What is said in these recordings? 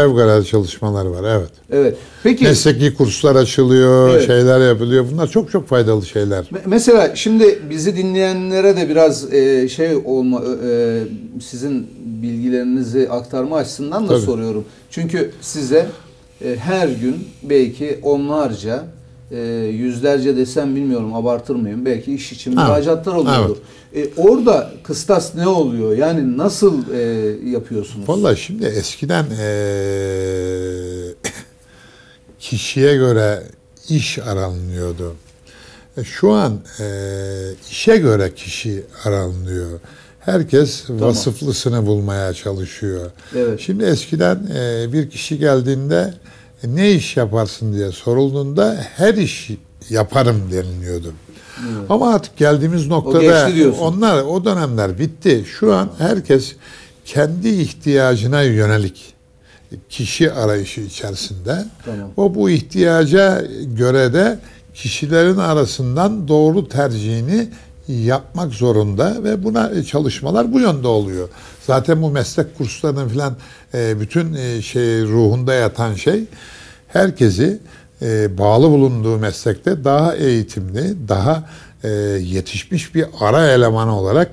Fevkalade çalışmalar var evet. Evet. Peki Mesleki kurslar açılıyor, Evet. şeyler yapılıyor. Bunlar çok çok faydalı şeyler. Me- Mesela şimdi bizi dinleyenlere de biraz e, şey olma e, sizin bilgilerinizi aktarma açısından da Tabii. soruyorum. Çünkü size e, her gün belki onlarca e, yüzlerce desem bilmiyorum abartır mıyım belki iş için Evet. müracaatlar oluyordur. E, orada kıstas ne oluyor? Yani nasıl e, yapıyorsunuz? Vallahi şimdi eskiden eee, kişiye göre iş aranılıyordu. E, Şu an eee, işe göre kişi aranılıyor. Herkes vasıflısını bulmaya çalışıyor. Evet. Şimdi eskiden eee, bir kişi geldiğinde e, ne iş yaparsın diye sorulduğunda her iş yaparım deniliyordu. Ama artık geldiğimiz noktada diyorsun. onlar o dönemler bitti. Şu an herkes kendi ihtiyacına yönelik kişi arayışı içerisinde. Tamam. O bu ihtiyaca göre de kişilerin arasından doğru tercihini yapmak zorunda ve buna çalışmalar bu yönde oluyor. Zaten bu meslek kurslarının falan e, bütün e, şey ruhunda yatan şey herkesi e, bağlı bulunduğu meslekte daha eğitimli, daha e, yetişmiş bir ara eleman olarak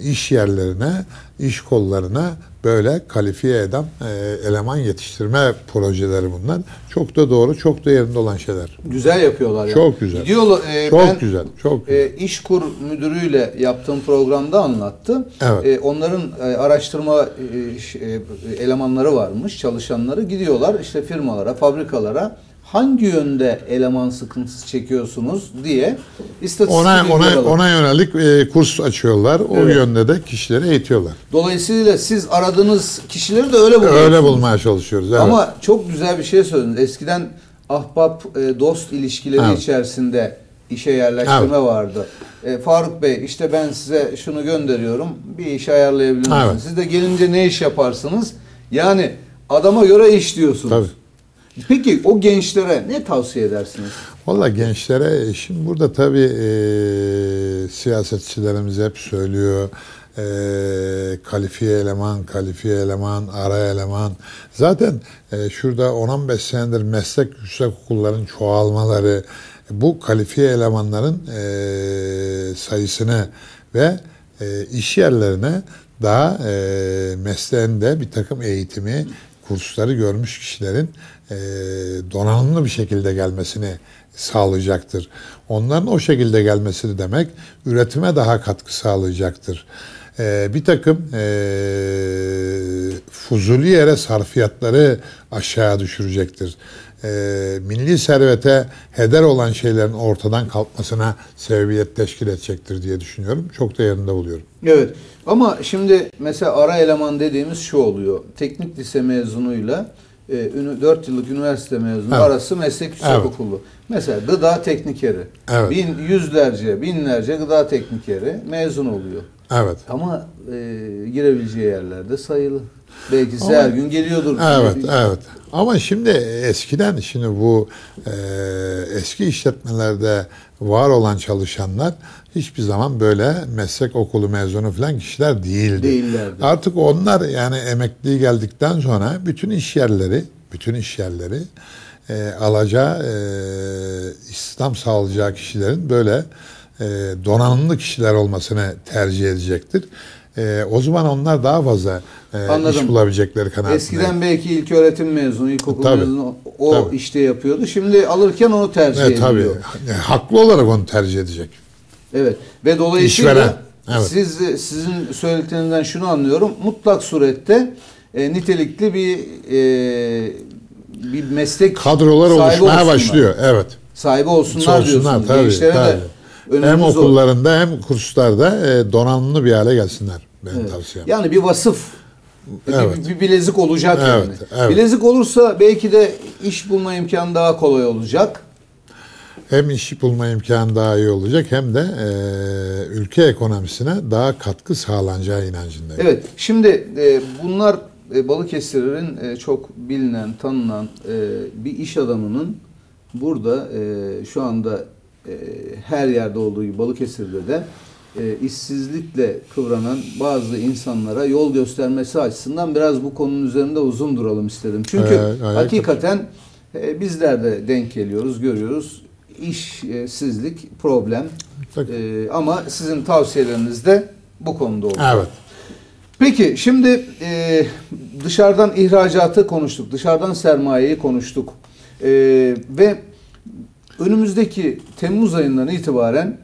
iş yerlerine, iş kollarına böyle kalifiye eden e, eleman yetiştirme projeleri bunlar. Çok da doğru, çok da yerinde olan şeyler. Güzel yapıyorlar yani. Çok güzel. Gidiyorlar, e, Çok ben, güzel, çok güzel. E, İşkur müdürüyle yaptığım programda anlattı. Evet. E, onların e, araştırma e, e, elemanları varmış, çalışanları gidiyorlar işte firmalara, fabrikalara hangi yönde eleman sıkıntısı çekiyorsunuz diye istatistik Ona ona ona yönelik e, kurs açıyorlar. O Evet. yönde de kişileri eğitiyorlar. Dolayısıyla siz aradığınız kişileri de öyle buluyorsunuz. Öyle bulmaya çalışıyoruz. Evet. Ama çok güzel bir şey söylediniz. Eskiden ahbap e, dost ilişkileri Evet. içerisinde işe yerleştirme vardı. E, Faruk Bey işte ben size şunu gönderiyorum. Bir iş ayarlayabilir misiniz? Evet. Siz de gelince ne iş yaparsınız? Yani adama göre iş diyorsunuz. Tabii. Peki o gençlere ne tavsiye edersiniz? Valla gençlere e, şimdi burada tabii e, siyasetçilerimiz hep söylüyor. E, kalifiye eleman, kalifiye eleman, ara eleman. Zaten e, şurada 10-15 senedir meslek yüksek okulların çoğalmaları bu kalifiye elemanların e, sayısını ve e, iş yerlerine daha e, mesleğinde bir takım eğitimi, kursları görmüş kişilerin e, donanımlı bir şekilde gelmesini sağlayacaktır. Onların o şekilde gelmesi demek üretime daha katkı sağlayacaktır. E, bir takım e, fuzuli yere sarfiyatları aşağı düşürecektir. E, milli servete heder olan şeylerin ortadan kalkmasına sebebiyet teşkil edecektir diye düşünüyorum. Çok da yerinde buluyorum. Evet. Ama şimdi mesela ara eleman dediğimiz şu oluyor. Teknik lise mezunuyla e, ünü- 4 yıllık üniversite mezunu Evet. arası meslek yüksek Evet. okulu. Mesela gıda teknikeri. Evet. Bin, yüzlerce, binlerce gıda teknikeri mezun oluyor. Evet. Ama e, girebileceği yerlerde sayılı. Belki size Ama- her gün geliyordur. Evet, evet. Ama şimdi eskiden şimdi bu e, eski işletmelerde var olan çalışanlar hiçbir zaman böyle meslek okulu mezunu falan kişiler değildi. Değillerdi. Artık onlar yani emekli geldikten sonra bütün iş yerleri, bütün iş yerleri e, alacağı e, istihdam sağlayacağı kişilerin böyle e, donanımlı kişiler olmasını tercih edecektir. E, o zaman onlar daha fazla e, Anladım. iş bulabilecekleri kanaatindeyim. Eskiden belki ilk öğretim mezunu, ilkokul Tabii. mezunu o Tabii. işte yapıyordu. Şimdi alırken onu tercih Evet, tabii. ediyor. Yani haklı olarak onu tercih edecek. Evet ve dolayısıyla İşveren, evet. siz sizin söylediklerinizden şunu anlıyorum. Mutlak surette e, nitelikli bir e, bir meslek Kadrolar oluşmaya olsunlar. başlıyor. Evet. Sahibi olsunlar, Olsunlar diyorsunuz. tabii. Gençlere tabii. de Hem önümüz o. okullarında hem kurslarda e, donanımlı bir hale gelsinler. Benim Evet. tavsiyem. Yani bir vasıf bir- Evet. bir, bir bilezik olacak Evet, yani. evet. Bilezik olursa belki de iş bulma imkanı daha kolay olacak. Hem iş bulma imkanı daha iyi olacak hem de e, ülke ekonomisine daha katkı sağlanacağı inancındayım. Evet, şimdi e, bunlar e, Balıkesir'in e, çok bilinen, tanınan e, bir iş adamının burada e, şu anda e, her yerde olduğu gibi Balıkesir'de de e, işsizlikle kıvranan bazı insanlara yol göstermesi açısından biraz bu konunun üzerinde uzun duralım istedim. Çünkü evet. hakikaten e, bizler de denk geliyoruz, görüyoruz. İşsizlik problem. E, ama sizin tavsiyeleriniz de bu konuda oldu. Evet. Peki şimdi e, dışarıdan ihracatı konuştuk, dışarıdan sermayeyi konuştuk E, ve önümüzdeki Temmuz ayından itibaren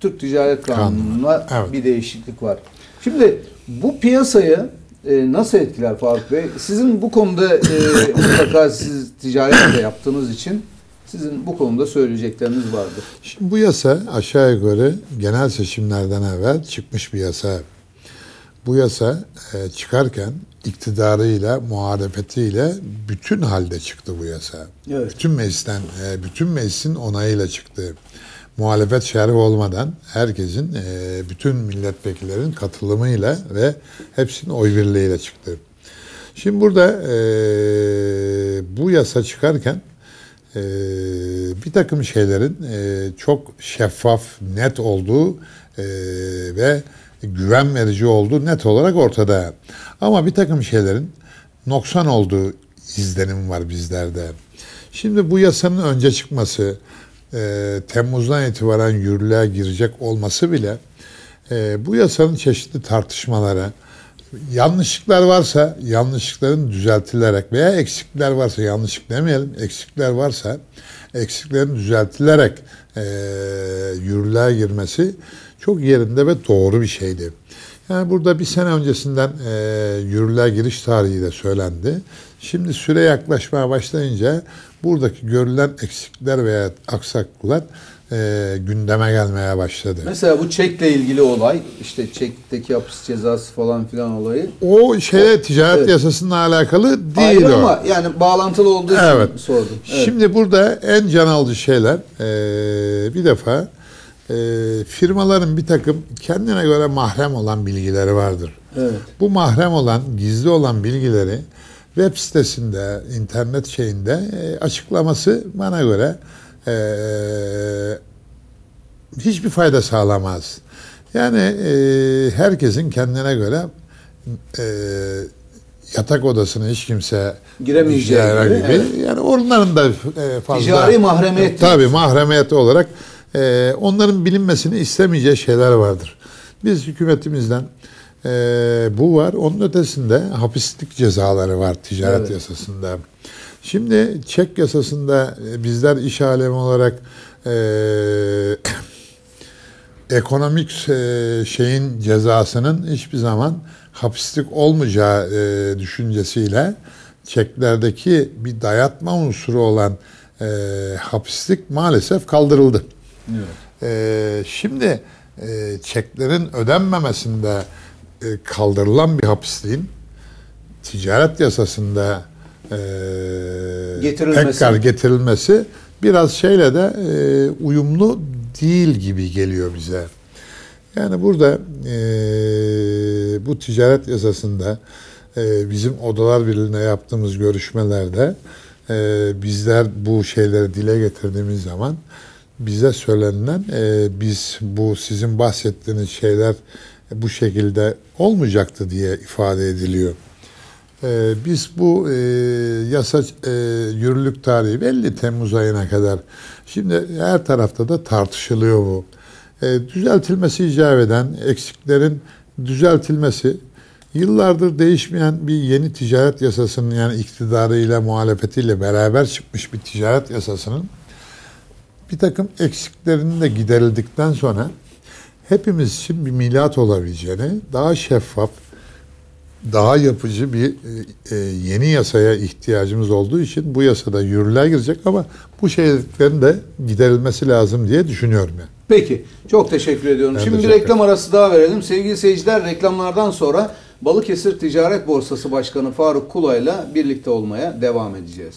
Türk Ticaret Kanunu'na Evet. bir değişiklik var. Şimdi bu piyasayı e, nasıl etkiler Faruk Bey? Sizin bu konuda e, mutlaka siz ticaret de yaptığınız için sizin bu konuda söyleyecekleriniz vardır. Şimdi bu yasa aşağı yukarı genel seçimlerden evvel çıkmış bir yasa. Bu yasa e, çıkarken iktidarıyla, muhalefetiyle bütün halde çıktı bu yasa. Evet. Bütün meclisten, e, bütün meclisin onayıyla çıktı. Muhalefet şerhi olmadan herkesin, e, bütün milletvekillerin katılımıyla ve hepsinin oy birliğiyle çıktı. Şimdi burada e, bu yasa çıkarken e, bir takım şeylerin e, çok şeffaf, net olduğu e, ve güven verici olduğu net olarak ortada. Ama bir takım şeylerin noksan olduğu izlenim var bizlerde. Şimdi bu yasanın önce çıkması, e, Temmuz'dan itibaren yürürlüğe girecek olması bile e, bu yasanın çeşitli tartışmalara, yanlışlıklar varsa yanlışlıkların düzeltilerek veya eksikler varsa yanlışlık demeyelim, eksikler varsa eksiklerin düzeltilerek e, yürürlüğe girmesi çok yerinde ve doğru bir şeydi. Yani burada bir sene öncesinden e, yürürlüğe giriş tarihi de söylendi. Şimdi süre yaklaşmaya başlayınca buradaki görülen eksikler veya aksaklıklar e, gündeme gelmeye başladı. Mesela bu çekle ilgili olay, işte çekteki hapis cezası falan filan olayı. O şeye ticaret Evet. yasasıyla alakalı değil Ayrı o. ama yani bağlantılı olduğu için Evet. sordum. Evet. Şimdi burada en can alıcı şeyler e, bir defa e, firmaların bir takım kendine göre mahrem olan bilgileri vardır. Evet. Bu mahrem olan, gizli olan bilgileri web sitesinde, internet şeyinde e, açıklaması bana göre e, hiçbir fayda sağlamaz. Yani e, herkesin kendine göre e, yatak odasına hiç kimse Giremeyeceği gibi, gibi. Yani onların da e, fazla Ticari mahremiyet Tabii mahremiyet olarak e, onların bilinmesini istemeyeceği şeyler vardır. Biz hükümetimizden e, bu var. Onun ötesinde hapislik cezaları var ticaret Evet. yasasında. Şimdi çek yasasında e, bizler iş alemi olarak e, ekonomik e, şeyin cezasının hiçbir zaman hapislik olmayacağı e, düşüncesiyle çeklerdeki bir dayatma unsuru olan e, hapislik maalesef kaldırıldı. Evet. E, şimdi e, çeklerin ödenmemesinde e, kaldırılan bir hapisliğin ticaret yasasında e, Getirilmesi. tekrar getirilmesi biraz şeyle de e, uyumlu değil gibi geliyor bize. Yani burada e, bu ticaret yasasında e, bizim Odalar Birliği'ne yaptığımız görüşmelerde e, bizler bu şeyleri dile getirdiğimiz zaman bize söylenilen e, biz bu sizin bahsettiğiniz şeyler bu şekilde olmayacaktı diye ifade ediliyor. Ee, biz bu e, yasa e, yürürlük tarihi belli Temmuz ayına kadar. Şimdi her tarafta da tartışılıyor bu. E, düzeltilmesi icap eden eksiklerin düzeltilmesi yıllardır değişmeyen bir yeni ticaret yasasının yani iktidarıyla muhalefetiyle beraber çıkmış bir ticaret yasasının bir takım eksiklerinin de giderildikten sonra hepimiz için bir milat olabileceğini, daha şeffaf, daha yapıcı bir e, e, yeni yasaya ihtiyacımız olduğu için bu yasada yürürlüğe girecek ama bu şeylerin de giderilmesi lazım diye düşünüyorum yani. Peki. Çok teşekkür ediyorum. Ben Şimdi bir reklam arası daha verelim. Sevgili seyirciler reklamlardan sonra Balıkesir Ticaret Borsası Başkanı Faruk Kulay'la birlikte olmaya devam edeceğiz.